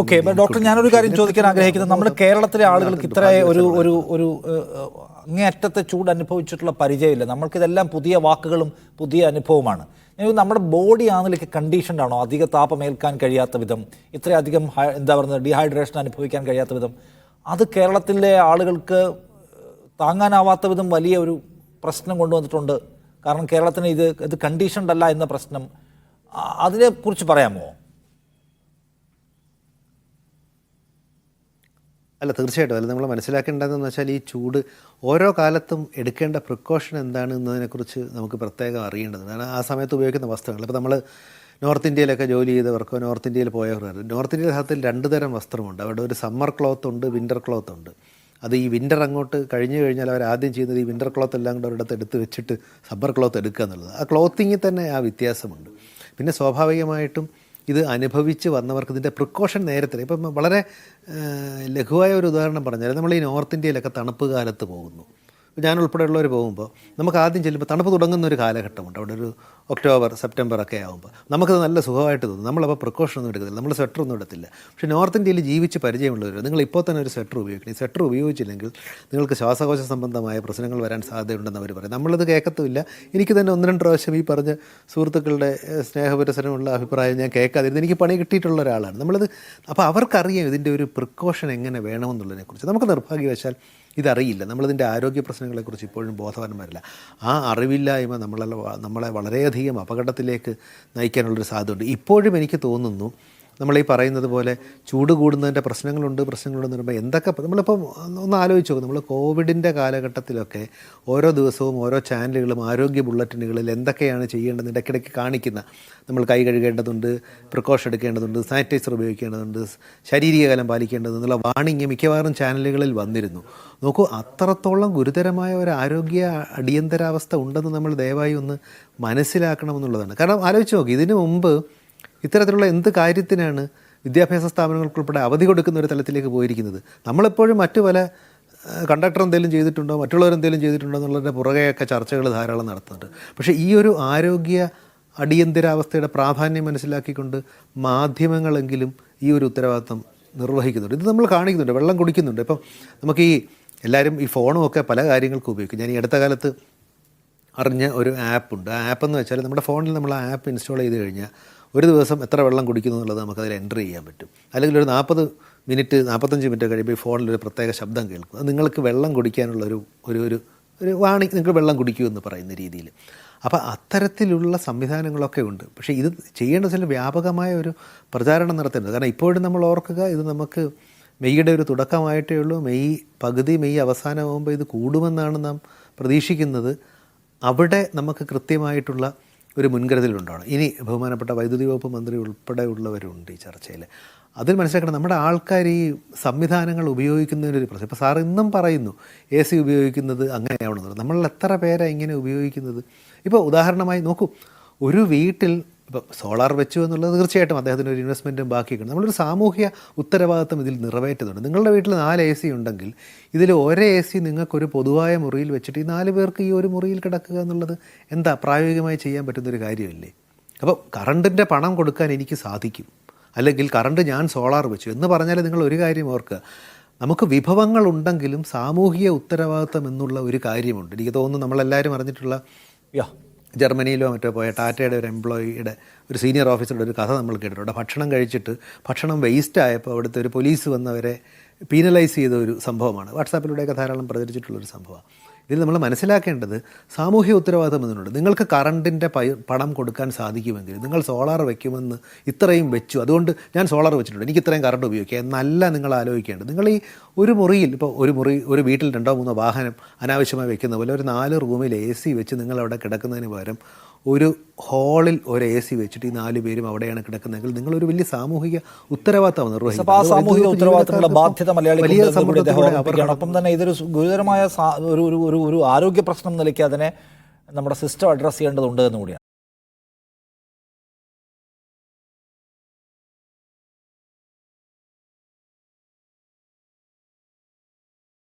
Okay doctor ഞാനൊരു കാര്യം ചോദിക്കാൻ ആഗ്രഹിക്കുന്നത് നമ്മുടെ കേരളത്തിലെ ആളുകൾക്ക് ഇത്ര ഒരു ഒരു ഒരു അങ്ങേയറ്റത്തെ ചൂട് അനുഭവിച്ചിട്ടുള്ള പരിചയമില്ല. നമ്മൾക്കിതെല്ലാം പുതിയ വാക്കുകളും പുതിയ അനുഭവമാണ് നമ്മുടെ ബോഡി ആണെങ്കിലേക്ക് കണ്ടീഷൻഡ് ആണോ? അധിക താപം ഏൽക്കാൻ കഴിയാത്ത വിധം ഇത്രയധികം എന്താ പറയുന്നത് ഡീഹൈഡ്രേഷൻ അനുഭവിക്കാൻ കഴിയാത്ത വിധം അത് കേരളത്തിലെ ആളുകൾക്ക് താങ്ങാനാവാത്ത വിധം വലിയ ഒരു പ്രശ്നം കൊണ്ടുവന്നിട്ടുണ്ട്. കാരണം കേരളത്തിന് ഇത് ഇത് കണ്ടീഷൻഡ് അല്ല എന്ന പ്രശ്നം. അതിനെക്കുറിച്ച് പറയാമോ? അല്ല തീർച്ചയായിട്ടും. അല്ല നമ്മൾ മനസ്സിലാക്കേണ്ടതെന്ന് വെച്ചാൽ ഈ ചൂട് ഓരോ കാലത്തും എടുക്കേണ്ട പ്രിക്കോഷൻ എന്താണ് എന്നതിനെക്കുറിച്ച് നമുക്ക് പ്രത്യേകം അറിയേണ്ടതുണ്ട് കാരണം ആ സമയത്ത് ഉപയോഗിക്കുന്ന വസ്ത്രങ്ങൾ. ഇപ്പോൾ നമ്മൾ നോർത്ത് ഇന്ത്യയിലൊക്കെ ജോലി ചെയ്തവർക്കോ നോർത്ത് ഇന്ത്യയിൽ പോയവർ നോർത്ത് ഇന്ത്യയുടെ ഭാഗത്തിൽ രണ്ട് തരം വസ്ത്രമുണ്ട്. അവിടെ ഒരു സമ്മർ ക്ലോത്ത് ഉണ്ട് വിന്റർ ക്ലോത്ത് ഉണ്ട്. അത് ഈ വിന്റർ അങ്ങോട്ട് കഴിഞ്ഞു കഴിഞ്ഞാൽ അവർ ആദ്യം ചെയ്യുന്നത് ഈ വിന്റർ ക്ലോത്ത് എല്ലാം കൂടെ ഒരിടത്ത് എടുത്ത് വെച്ചിട്ട് സമ്മർ ക്ലോത്ത് എടുക്കുക എന്നുള്ളത്. ആ ക്ലോത്തിങ്ങിൽ തന്നെ ആ വ്യത്യാസമുണ്ട്. പിന്നെ സ്വാഭാവികമായിട്ടും ഇത് അനുഭവിച്ച് വന്നവർക്ക് ഇതിന്റെ പ്രിക്കോഷൻ നേരത്തെ ഇപ്പം വളരെ ലഘുവായ ഒരു ഉദാഹരണം പറഞ്ഞാൽ നമ്മൾ ഈ നോർത്ത് ഇന്ത്യയിലൊക്കെ തണുപ്പ് കാലത്ത് പോകുന്നു. ഞാൻ ഉൾപ്പെടെയുള്ളവർ പോകുമ്പോൾ നമുക്ക് ആദ്യം ചെല്ലുമ്പോൾ തണുപ്പ് തുടങ്ങുന്ന ഒരു കാലഘട്ടമുണ്ട്. അവിടെ ഒരു ഒക്ടോബർ സെപ്റ്റംബർ ഒക്കെ ആകുമ്പോൾ നമുക്കത് നല്ല സുഖമായിട്ട് തോന്നും. നമ്മളപ്പോൾ പ്രിക്കോഷൻ ഒന്നും എടുക്കത്തില്ല. നമ്മൾ സ്വെറ്റർ ഒന്നും എടുത്തില്ല പക്ഷേ നോർത്ത് ഇന്ത്യയിൽ ജീവിച്ച് പരിചയമുള്ളവർ നിങ്ങൾ ഇപ്പോൾ തന്നെ ഒരു സ്വെറ്റർ ഉപയോഗിക്കണം. ഈ സ്വെറ്റർ ഉപയോഗിച്ചില്ലെങ്കിൽ നിങ്ങൾക്ക് ശ്വാസകോശ സംബന്ധമായ പ്രശ്നങ്ങൾ വരാൻ സാധ്യതയുണ്ടെന്ന് അവർ പറയും. നമ്മളത് കേൾക്കത്തുമില്ല എനിക്ക് തന്നെ ഒന്ന് രണ്ട് പ്രാവശ്യം ഈ പറഞ്ഞ സുഹൃത്തുക്കളുടെ സ്നേഹപുരസരമുള്ള അഭിപ്രായം ഞാൻ കേൾക്കാതിരുന്നു എനിക്ക് പണി കിട്ടിയിട്ടുള്ള ഒരാളാണ്. നമ്മളത് അപ്പോൾ അവർക്കറിയാം ഇതിന്റെ ഒരു പ്രിക്കോഷൻ എങ്ങനെ വേണമെന്നുള്ളതിനെക്കുറിച്ച്. നമുക്ക് നിർഭാഗ്യവശാൽ ഇതറിയില്ല. നമ്മളിതിന്റെ ആരോഗ്യ പ്രശ്നങ്ങളെക്കുറിച്ച് ഇപ്പോഴും ബോധവാന്മാരല്ല. ആ അറിവില്ലായ്മ നമ്മളെ നമ്മളെ വളരെയധികം അപകടത്തിലേക്ക് നയിക്കാനുള്ളൊരു സാധ്യതയുണ്ട്. ഇപ്പോഴും എനിക്ക് തോന്നുന്നു നമ്മൾ ഈ പറയുന്നത് പോലെ ചൂട് കൂടുന്നതിന്റെ പ്രശ്നങ്ങളുണ്ട് പ്രശ്നങ്ങളുണ്ടെന്ന് പറയുമ്പോൾ എന്തൊക്കെ നമ്മളിപ്പം ഒന്ന് ആലോചിച്ച് നോക്കും. നമ്മൾ കോവിഡിന്റെ കാലഘട്ടത്തിലൊക്കെ ഓരോ ദിവസവും ഓരോ ചാനലുകളും ആരോഗ്യ ബുള്ളറ്റിനുകളിൽ എന്തൊക്കെയാണ് ചെയ്യേണ്ടത് ഇടയ്ക്കിടയ്ക്ക് കാണിക്കുന്ന നമ്മൾ കൈ കഴുകേണ്ടതുണ്ട് പ്രിക്കോഷൻ എടുക്കേണ്ടതുണ്ട് സാനിറ്റൈസർ ഉപയോഗിക്കേണ്ടതുണ്ട് ശാരീരിക പാലിക്കേണ്ടത് എന്നുള്ള വാണിംഗ് മിക്കവാറും ചാനലുകളിൽ വന്നിരുന്നു. നോക്കൂ അത്രത്തോളം ഗുരുതരമായ ഒരു ആരോഗ്യ അടിയന്തരാവസ്ഥ ഉണ്ടെന്ന് നമ്മൾ ദയവായി ഒന്ന് മനസ്സിലാക്കണമെന്നുള്ളതാണ്. കാരണം ആലോചിച്ച് നോക്കി ഇതിനു മുമ്പ് ഇത്തരത്തിലുള്ള എന്ത് കാര്യത്തിനാണ് വിദ്യാഭ്യാസ സ്ഥാപനങ്ങൾക്കുൾപ്പെടെ അവധി കൊടുക്കുന്ന ഒരു തലത്തിലേക്ക് പോയിരിക്കുന്നത്? നമ്മളെപ്പോഴും മറ്റു പല കണ്ടക്ടർ എന്തെങ്കിലും ചെയ്തിട്ടുണ്ടോ മറ്റുള്ളവർ എന്തെങ്കിലും ചെയ്തിട്ടുണ്ടോ എന്നുള്ളതിന്റെ പുറകെയൊക്കെ ചർച്ചകൾ ധാരാളം നടത്തുന്നുണ്ട്. പക്ഷേ ഈ ഒരു ആരോഗ്യ അടിയന്തരാവസ്ഥയുടെ പ്രാധാന്യം മനസ്സിലാക്കിക്കൊണ്ട് മാധ്യമങ്ങളെങ്കിലും ഈ ഒരു ഉത്തരവാദിത്വം നിർവഹിക്കുന്നുണ്ട്. ഇത് നമ്മൾ കാണിക്കുന്നുണ്ട് വെള്ളം കുടിക്കുന്നുണ്ട്. ഇപ്പം നമുക്ക് ഈ എല്ലാവരും ഈ ഫോണും ഒക്കെ പല കാര്യങ്ങൾക്കും ഉപയോഗിക്കും. ഞാൻ ഈ അടുത്ത കാലത്ത് അറിഞ്ഞ ഒരു ആപ്പുണ്ട് ആ ആപ്പ് എന്ന് വെച്ചാൽ നമ്മുടെ ഫോണിൽ നമ്മൾ ആ ആപ്പ് ഇൻസ്റ്റാൾ ചെയ്ത് കഴിഞ്ഞാൽ ഒരു ദിവസം എത്ര വെള്ളം കുടിക്കുന്നു എന്നുള്ളത് നമുക്കതിൽ എന്റർ ചെയ്യാൻ പറ്റും. അല്ലെങ്കിൽ ഒരു നാൽപ്പത് മിനിറ്റ് നാൽപ്പത്തഞ്ച് മിനിറ്റ് കഴിയുമ്പോൾ ഈ ഫോണിൽ ഒരു പ്രത്യേക ശബ്ദം കേൾക്കും. അത് നിങ്ങൾക്ക് വെള്ളം കുടിക്കാനുള്ള ഒരു ഒരു ഒരു ഒരു വാണി നിങ്ങൾ വെള്ളം കുടിക്കൂ എന്ന് പറയുന്ന രീതിയിൽ. അപ്പോൾ അത്തരത്തിലുള്ള സംവിധാനങ്ങളൊക്കെ ഉണ്ട്. പക്ഷേ ഇത് ചെയ്യേണ്ട ചില വ്യാപകമായ ഒരു പ്രചാരണം നടത്തേണ്ടത് കാരണം ഇപ്പോഴും നമ്മൾ ഓർക്കുക ഇത് നമുക്ക് മെയ്യുടെ ഒരു തുടക്കമായിട്ടേ ഉള്ളൂ. മെയ് പകുതി മെയ് അവസാനമാകുമ്പോൾ ഇത് കൂടുമെന്നാണ് നാം പ്രതീക്ഷിക്കുന്നത്. അവിടെ നമുക്ക് കൃത്യമായിട്ടുള്ള ഒരു മുൻകരുതലുണ്ടാവണം. ഇനി ബഹുമാനപ്പെട്ട വൈദ്യുതി വകുപ്പ് മന്ത്രി ഉൾപ്പെടെയുള്ളവരുണ്ട് ഈ ചർച്ചയിൽ. അതിൽ മനസ്സിലാക്കണം നമ്മുടെ ആൾക്കാർ ഈ സംവിധാനങ്ങൾ ഉപയോഗിക്കുന്നതിനൊരു പ്രശ്നം. ഇപ്പോൾ സാർ ഇന്നും പറയുന്നു എ സി ഉപയോഗിക്കുന്നത് അങ്ങനെയാവണമെന്നുള്ളത് നമ്മൾ എത്ര പേരാണ് ഇങ്ങനെ ഉപയോഗിക്കുന്നത്? ഇപ്പോൾ ഉദാഹരണമായി നോക്കൂ ഒരു വീട്ടിൽ ഇപ്പോൾ സോളാർ വെച്ചു എന്നുള്ളത് തീർച്ചയായിട്ടും അദ്ദേഹത്തിന് ഒരു ഇൻവെസ്റ്റ്മെന്റും ബാക്കിയൊക്കെ നമ്മളൊരു സാമൂഹ്യ ഉത്തരവാദിത്വം ഇതിൽ നിറവേറ്റുന്നുണ്ട്. നിങ്ങളുടെ വീട്ടിൽ നാല് എ സി ഉണ്ടെങ്കിൽ ഇതിൽ ഒരേ എ സി നിങ്ങൾക്കൊരു പൊതുവായ മുറിയിൽ വെച്ചിട്ട് ഈ നാല് പേർക്ക് ഈ ഒരു മുറിയിൽ കിടക്കുക എന്നുള്ളത് എന്താ പ്രായോഗികമായി ചെയ്യാൻ പറ്റുന്നൊരു കാര്യമല്ലേ? അപ്പോൾ കറണ്ടിന്റെ പണം കൊടുക്കാൻ എനിക്ക് സാധിക്കും. അല്ലെങ്കിൽ കറണ്ട് ഞാൻ സോളാർ വെച്ചു. എന്ന് പറഞ്ഞാൽ നിങ്ങൾ ഒരു കാര്യം ഓർക്കുക. നമുക്ക് വിഭവങ്ങൾ ഉണ്ടെങ്കിലും സാമൂഹിക ഉത്തരവാദിത്തം എന്നുള്ള ഒരു കാര്യമുണ്ട്. എനിക്ക് തോന്നുന്നു നമ്മളെല്ലാവരും അറിഞ്ഞിട്ടുള്ള ജർമ്മനിയിലോ മറ്റോ പോയ ടാറ്റയുടെ ഒരു എംപ്ലോയിയുടെ ഒരു സീനിയർ ഓഫീസറുടെ ഒരു കഥ നമ്മൾ കേട്ടിട്ടുണ്ട്. ഭക്ഷണം കഴിച്ചിട്ട് ഭക്ഷണം വേസ്റ്റ് ആയപ്പോൾ അവിടുത്തെ ഒരു പോലീസ് വന്നവരെ പീനലൈസ് ചെയ്ത ഒരു സംഭവമാണ്. വാട്സാപ്പിലൂടെയൊക്കെ ധാരാളം പ്രചരിച്ചിട്ടുള്ളൊരു സംഭവമാണ്. ഇതിൽ നമ്മൾ മനസ്സിലാക്കേണ്ടത് സാമൂഹ്യ ഉത്തരവാദിത്തം എന്നുണ്ട്. നിങ്ങൾക്ക് കറണ്ടിന്റെ പണം കൊടുക്കാൻ സാധിക്കുമെങ്കിൽ നിങ്ങൾ സോളാർ വയ്ക്കുമെന്ന് ഇത്രയും വെച്ചു. അതുകൊണ്ട് ഞാൻ സോളാർ വെച്ചിട്ടുണ്ട്. എനിക്ക് ഇത്രയും കറണ്ട് ഉപയോഗിക്കുക എന്നല്ല നിങ്ങൾ ആലോചിക്കേണ്ടത്. നിങ്ങൾ ഈ ഒരു മുറിയിൽ ഇപ്പോൾ ഒരു മുറി ഒരു വീട്ടിൽ രണ്ടോ മൂന്നോ വാഹനം അനാവശ്യമായി വെക്കുന്ന പോലെ ഒരു നാല് റൂമിൽ എ സി വെച്ച് നിങ്ങൾ അവിടെ കിടക്കുന്നതിന് പകരം ഒരു ഹാളിൽ ഒരു എ സി വെച്ചിട്ട് ഈ നാല് പേരും അവിടെയാണ് കിടക്കുന്നതെങ്കിൽ നിങ്ങൾ ഒരു വലിയ സാമൂഹിക ഉത്തരവാദിത്തം നിർവഹിക്കും സാമൂഹിക ഉത്തരവാദിത്തമുള്ള ബാധ്യത മലയാളികൾ. ഒപ്പം തന്നെ ഇതൊരു ഗുരുതരമായ ഒരു ഒരു ആരോഗ്യ പ്രശ്നം നിലയ്ക്ക് അതിനെ നമ്മുടെ സിസ്റ്റം അഡ്രസ് ചെയ്യേണ്ടതുണ്ട് എന്ന് കൂടിയാണ്